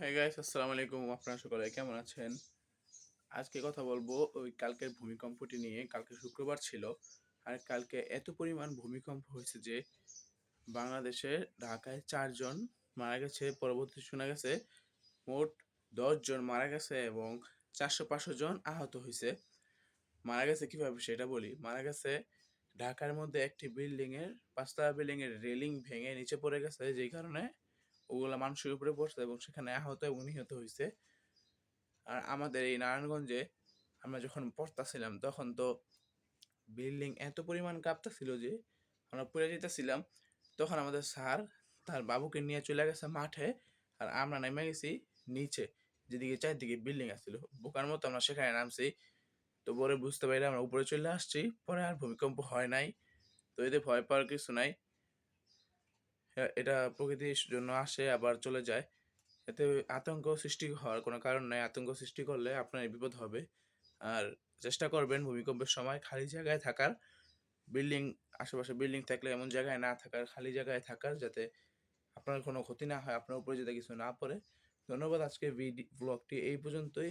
হ্যাঁ গাইস আসসালামু আলাইকুম। আপনারা সকলে কেমন আছেন? আজকে কথা বলব ওই কালকের ভূমিকম্পটি নিয়ে। কালকে শুক্রবার ছিল। আর কালকে এত পরিমাণ ভূমিকম্প হয়েছে যে বাংলাদেশে ঢাকায় চারজন মারা গেছে, পরবর্তী শোনা গেছে মোট জন মারা গেছে এবং চারশো পাঁচশো জন আহত হয়েছে। মারা গেছে কীভাবে সেটা বলি? মারা গেছে ঢাকার মধ্যে একটি বিল্ডিংয়ের, পাঁচতলা বিল্ডিং এর রেলিং ভেঙে নিচে পড়ে গেছে, যেই কারণে ওগুলা মানুষের উপরে পড়ছে এবং সেখানে আহত এবং নিহত হয়েছে আর আমাদের এই নারায়ণগঞ্জে আমরা যখন পড়তাছিলাম, তখন তো বিল্ডিং এত পরিমাণ কাঁপতেছিল যে আমরা পড়ে যেতেছিলাম তখন আমাদের স্যার তার বাবুকে নিয়ে চলে গেছে মাঠে আর আমরা নেমে গেছি নিচে, যেদিকে চারদিকে বিল্ডিং আসছিল বোকার মতো আমরা সেখানে নামছি। তো পরে বুঝতে পারি আমরা উপরে চলে আসছি, পরে আর ভূমিকম্প হয় নাই। তো এতে ভয় পাওয়ার কিছু নাই। এটা প্রকৃতির জন্য আসে, আবার চলে যায়। এতে আতঙ্ক সৃষ্টি হওয়ার কোনো কারণ নাই। আতঙ্ক সৃষ্টি করলে আপনার বিপদ হবে। আর চেষ্টা করবেন ভূমিকম্পের সময় খালি জায়গায় থাকার। বিল্ডিং, আশেপাশে বিল্ডিং থাকলে এমন জায়গায় না থাকার, খালি জায়গায় থাকার যাতে আপনার কোনো ক্ষতি না হয়, আপনার উপরে যাতে কিছু না পড়ে। ধন্যবাদ আজকে ভিডি ব্লগটি এই পর্যন্তই।